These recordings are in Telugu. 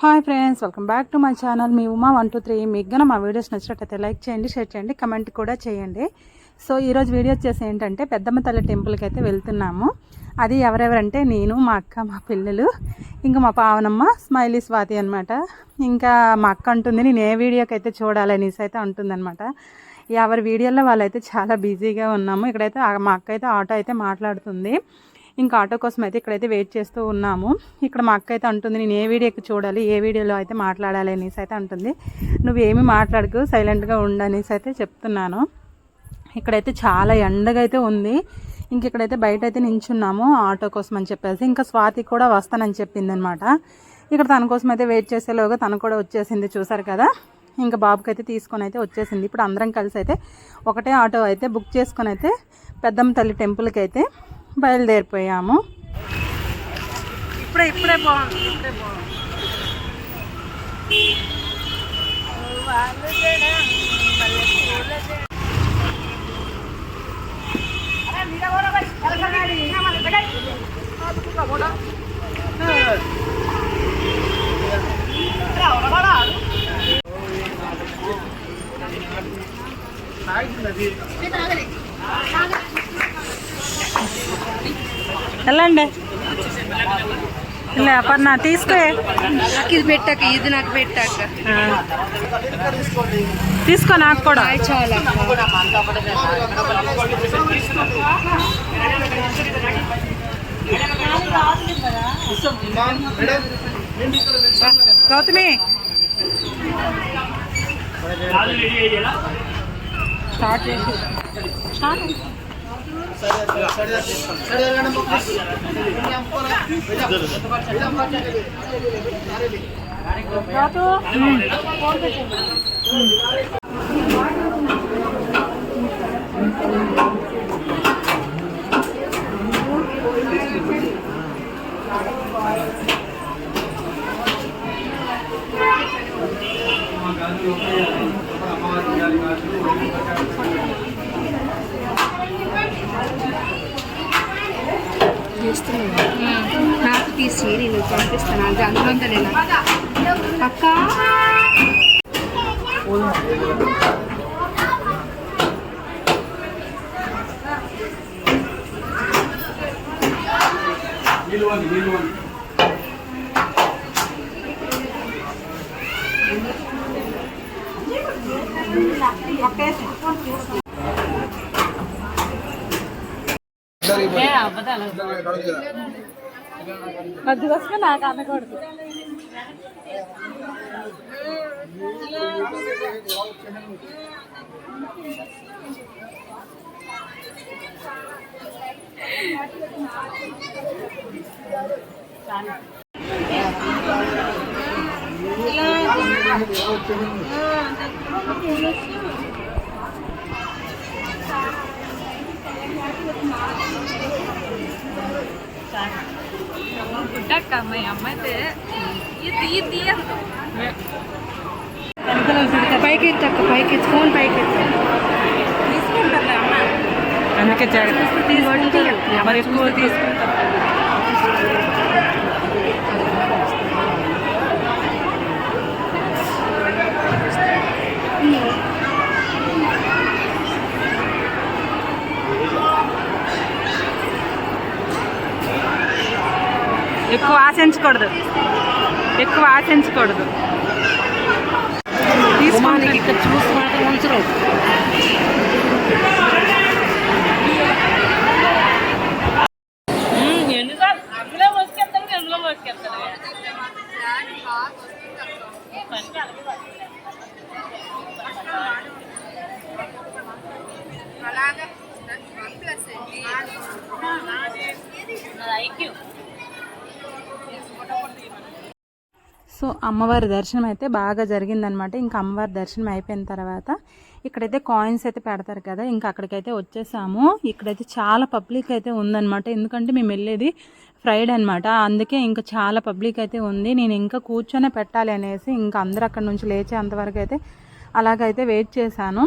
Hi friends welcome back to my channel. Me Uma one two three. మీకు గన మా వీడియోస్ నచ్చినట్టయితే లైక్ చేయండి షేర్ చేయండి కమెంట్ కూడా చేయండి. సో ఈరోజు వీడియో వచ్చేసి ఏంటంటే పెద్దమ్మ తల్లి టెంపుల్కి అయితే వెళ్తున్నాము. అది ఎవరెవరంటే నేను మా అక్క మా పిల్లలు ఇంకా మా పావనమ్మ స్మైలీ స్వాతి అనమాట ఇంకా మా అక్క ఉంటుంది నేను ఏ వీడియోకి అయితే చూడాలనేసి అయితే ఉంటుందన్నమాట ఎవరి వీడియోలో వాళ్ళైతే చాలా బిజీగా ఉన్నాము. ఇక్కడైతే మా అక్క అయితే ఆటో అయితే మాట్లాడుతుంది. ఇంకా ఆటో కోసం అయితే ఇక్కడైతే వెయిట్ చేస్తూ ఉన్నాము. ఇక్కడ మా అక్క అయితే అంటుంది నేను ఏ వీడియోకి చూడాలి ఏ వీడియోలో అయితే మాట్లాడాలి అనేసి అయితే అంటుంది. నువ్వేమి మాట్లాడకు సైలెంట్గా ఉండనేసి అయితే చెప్తున్నాను. ఇక్కడైతే చాలా ఎండగా అయితే ఉంది. ఇంక ఇక్కడైతే బయట అయితే నించున్నాము ఆటో కోసం అని చెప్పేసి. ఇంకా స్వాతి కూడా వస్తానని చెప్పింది అనమాట ఇక్కడ తన కోసం అయితే వెయిట్ చేసేలోగా తను కూడా వచ్చేసింది చూసారు కదా? ఇంకా బాబుకి అయితే తీసుకొని అయితే వచ్చేసింది. ఇప్పుడు అందరం కలిసి అయితే ఒకటే ఆటో అయితే బుక్ చేసుకొని అయితే పెద్దమ్మ తల్లి టెంపుల్కి అయితే బయలుదేరిపోయాము. ఇప్పుడే ఇప్పుడే బాగుంది ఇప్పుడే బాగుంది కూడా వెళ్ళండి. ఇలా పర్ణ తీసుకో. నాకు ఇది పెట్టాక ఇది నాకు పెట్టాక. తీసుకో నాకు కూడా. చాలా గౌతమి. స్టార్ట్ చేసి స్టార్ట్. నాకు తీసి నేను పంపిస్తాను అది అందులో నేను అక్క మధ్యలో నాకు అనకూడదు Thank you. అమ్మాయి అయితే ఇది ఇది అంత పైకి ఎత్తక్క పైకి ఎత్తు ఫోన్ పైకి ఎత్తు తీసుకుంటారులే అమ్మ అందుకే మరి ఎక్కువ తీసుకుంటారు ఆశించకూడదు. ఎక్కువ ఆశించకూడదు. గుమ్మానికి ఇక్కడ చూసి మాత్రం ఉంచరు ఎన్నిసార్లు? అందులో మోసుకెళ్తాను ఎందులో మోసుకెళ్తాను ఐక్యూ. సో అమ్మవారి దర్శనం అయితే బాగా జరిగిందనమాట ఇంకా అమ్మవారి దర్శనం అయిపోయిన తర్వాత ఇక్కడైతే కాయిన్స్ అయితే పెడతారు కదా ఇంకా అక్కడికైతే వచ్చేసాము. ఇక్కడైతే చాలా పబ్లిక్ అయితే ఉందన్నమాట. ఎందుకంటే మేము వెళ్ళేది ఫ్రైడే అనమాట అందుకే ఇంకా చాలా పబ్లిక్ అయితే ఉంది. నేను ఇంకా కూర్చొనే పెట్టాలి అనేసి ఇంకా అందరూ అక్కడ నుంచి లేచేంతవరకు అయితే అలాగైతే వెయిట్ చేశాను.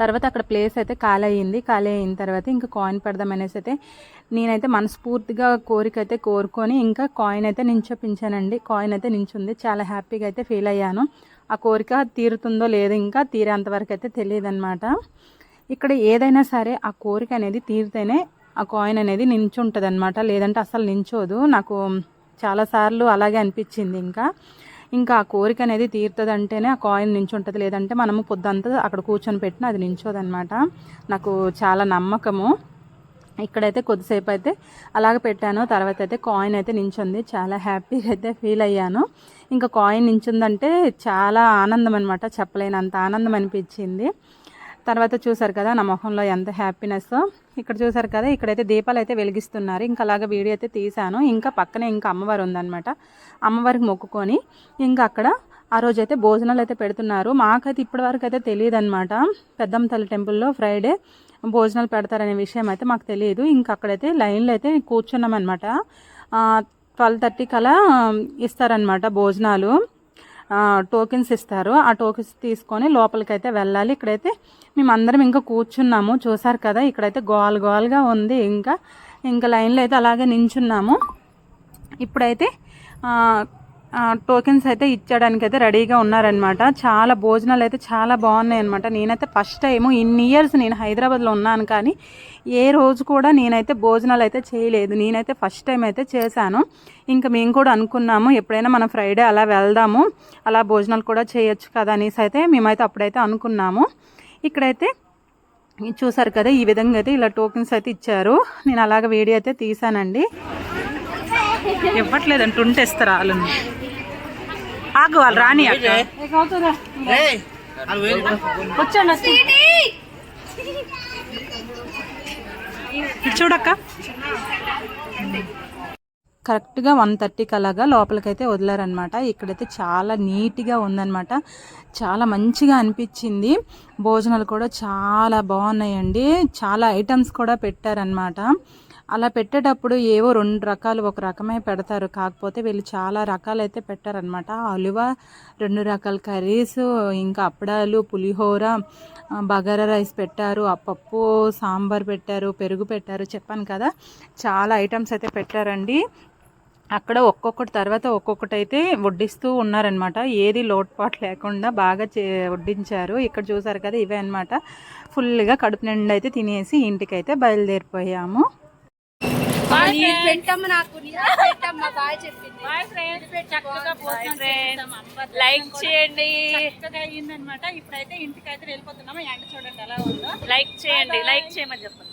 తర్వాత అక్కడ ప్లేస్ అయితే ఖాళీ అయ్యింది. ఖాళీ అయిన తర్వాత ఇంకా కాయిన్ పెడదాం అనేసి అయితే నేనైతే మనస్ఫూర్తిగా కోరిక అయితే కోరుకొని ఇంకా కాయిన్ అయితే నించోపించానండి కాయిన్ అయితే నించుంది. చాలా హ్యాపీగా అయితే ఫీల్ అయ్యాను. ఆ కోరిక తీరుతుందో లేదో ఇంకా తీరేంతవరకు అయితే తెలియదు అనమాట ఇక్కడ ఏదైనా సరే ఆ కోరిక అనేది తీరితేనే ఆ కాయిన్ అనేది నించుంటుంది అనమాట లేదంటే అసలు నించోదు. నాకు చాలాసార్లు అలాగే అనిపించింది ఇంకా. ఇంకా ఆ కోరిక అనేది తీరుతుంది అంటేనే ఆ కాయిన్ నించుంటుంది. లేదంటే మనము పొద్దంతా అక్కడ కూర్చొని పెట్టిన అది నించోదన్నమాట. నాకు చాలా నమ్మకము. ఇక్కడైతే కొద్దిసేపు అయితే అలాగ పెట్టాను. తర్వాత అయితే కాయిన్ అయితే నించుంది. చాలా హ్యాపీగా అయితే ఫీల్ అయ్యాను. ఇంకా కాయిన్ నించుందంటే చాలా ఆనందం అనమాట చెప్పలేనంత ఆనందం అనిపించింది తర్వాత చూసారు కదా నా మొహంలో ఎంత హ్యాపీనెస్ ఇక్కడ చూసారు కదా ఇక్కడైతే దీపాలు అయితే వెలిగిస్తున్నారు. ఇంకా అలాగ వీడియో అయితే తీశాను. ఇంకా పక్కనే ఇంకా అమ్మవారు ఉందన్నమాట. అమ్మవారికి మొక్కుకొని ఇంకా అక్కడ ఆ రోజు అయితే భోజనాలు అయితే పెడుతున్నారు. మాకైతే ఇప్పటి వరకు అయితే తెలియదు అనమాట పెద్దమ్మ తల్లి టెంపుల్లో ఫ్రైడే భోజనాలు పెడతారనే విషయం అయితే మాకు తెలియదు. ఇంకా అక్కడైతే లైన్లో అయితే కూర్చున్నాం అనమాట ట్వెల్వ్ థర్టీ కలా ఇస్తారనమాట భోజనాలు. టోకెన్స్ ఇస్తారు. ఆ టోకెన్స్ తీసుకొని లోపలికి అయితే వెళ్ళాలి. ఇక్కడైతే మేమందరం ఇంకా కూర్చున్నాము. చూసారు కదా ఇక్కడైతే గోల్ గోల్గా ఉంది ఇంకా. ఇంకా లైన్లో అయితే అలాగే నించున్నాము. ఇప్పుడైతే టోకెన్స్ అయితే ఇచ్చడానికి అయితే రెడీగా ఉన్నారనమాట చాలా భోజనాలు అయితే చాలా బాగున్నాయి అనమాట నేనైతే ఫస్ట్ టైము ఇన్ని ఇయర్స్ నేను హైదరాబాద్లో ఉన్నాను కానీ ఏ రోజు కూడా నేనైతే భోజనాలు అయితే చేయలేదు. నేనైతే ఫస్ట్ టైం అయితే చేశాను. ఇంకా మేము కూడా అనుకున్నాము ఎప్పుడైనా మనం ఫ్రైడే అలా వెళ్దాము అలా భోజనాలు కూడా చేయొచ్చు కదా అనేసి అయితే మేమైతే అప్పుడైతే అనుకున్నాము. ఇక్కడైతే చూసారు కదా ఈ విధంగా అయితే ఇలా టోకెన్స్ అయితే ఇచ్చారు. నేను అలాగ వీడియో అయితే తీసానండి ఇవ్వట్లేదంటే ఉంటే ఇస్తారు వాళ్ళని? ఆగు వాళ్ళు రాని చూడక్క. కరెక్ట్గా వన్ థర్టీకి అలాగా లోపలికైతే వదిలారనమాట ఇక్కడైతే చాలా నీట్గా ఉందన్నమాట. చాలా మంచిగా అనిపించింది. భోజనాలు కూడా చాలా బాగున్నాయండి. చాలా ఐటమ్స్ కూడా పెట్టారనమాట అలా పెట్టేటప్పుడు ఏవో రెండు రకాలు ఒక రకమే పెడతారు. కాకపోతే వీళ్ళు చాలా రకాలు అయితే పెట్టారనమాట అలువ రెండు రకాల కర్రీస్ ఇంకా అప్పడాలు పులిహోర బగారా రైస్ పెట్టారు ఆ పప్పు సాంబార్ పెట్టారు పెరుగు పెట్టారు. చెప్పాను కదా చాలా ఐటమ్స్ అయితే పెట్టారండి. అక్కడ ఒక్కొక్కటి తర్వాత ఒక్కొక్కటి అయితే వడ్డిస్తూ ఉన్నారనమాట ఏది లోటుపాటు లేకుండా బాగా చే వడ్డించారు. ఇక్కడ చూసారు కదా ఇవే అనమాట ఫుల్గా కడుపు నిండా అయితే తినేసి ఇంటికైతే బయలుదేరిపోయాము. పెట్టమ్మ నాకు పెట్టమ్మ బాగా చెప్పింది. లైక్ చేయండి. చక్కగా అయిందనమాట ఇప్పుడైతే ఇంటికైతే వెళ్ళిపోతున్నాము. ఎండ చూడండి ఎలా ఉందో. లైక్ చేయండి. లైక్ చేయమని చెప్పండి.